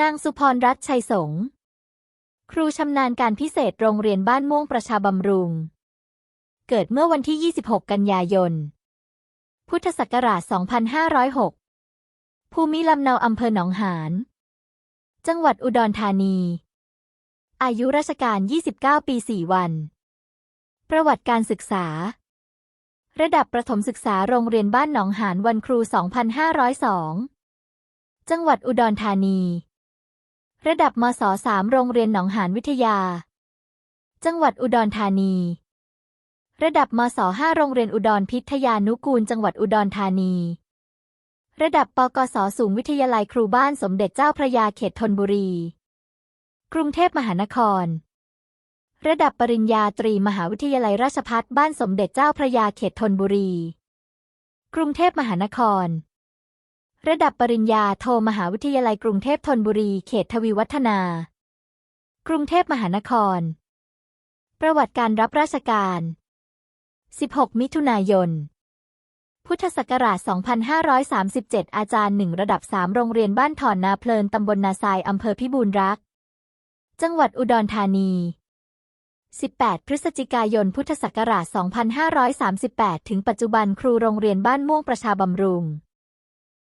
นางสุพรรัตน์ชัยสงครูชำนาญการพิเศษโรงเรียนบ้านม่วงประชาบำรุง เกิดเมื่อวันที่ 26 กันยายน พุทธศักราช 2506 ภูมิลำเนาอำเภอหนองหาน จังหวัดอุดรธานี อายุราชการ 29 ปี 4 วัน ประวัติการศึกษา ระดับประถมศึกษาโรงเรียนบ้านหนองหานวันครู 2502 จังหวัดอุดรธานี ระดับมศ3โรงเรียนหนองหานวิทยา จังหวัดอุดรธานี ระดับมศ5โรงเรียนอุดรพิทยานุกูล จังหวัดอุดรธานี ระดับปกศสูงวิทยาลัยครูบ้านสมเด็จเจ้าพระยาเขตธนบุรี กรุงเทพมหานคร ระดับปริญญาตรีมหาวิทยาลัยราชภัฏบ้านสมเด็จเจ้าพระยาเขตธนบุรี กรุงเทพมหานคร ระดับปริญญาโทมหาวิทยาลัยกรุงเทพธนบุรี เขตทวีวัฒนา กรุงเทพมหานคร ประวัติการรับราชการ 16 มิถุนายน พุทธศักราช 2537 อาจารย์หนึ่งระดับ 3 โรงเรียนบ้านถอนนาเพลินตำบลนาทรายอำเภอพิบูลรักษ์จังหวัดอุดรธานี 18 พฤศจิกายน พุทธศักราช 2538 ถึงปัจจุบันครูโรงเรียนบ้านม่วงประชาบำรุง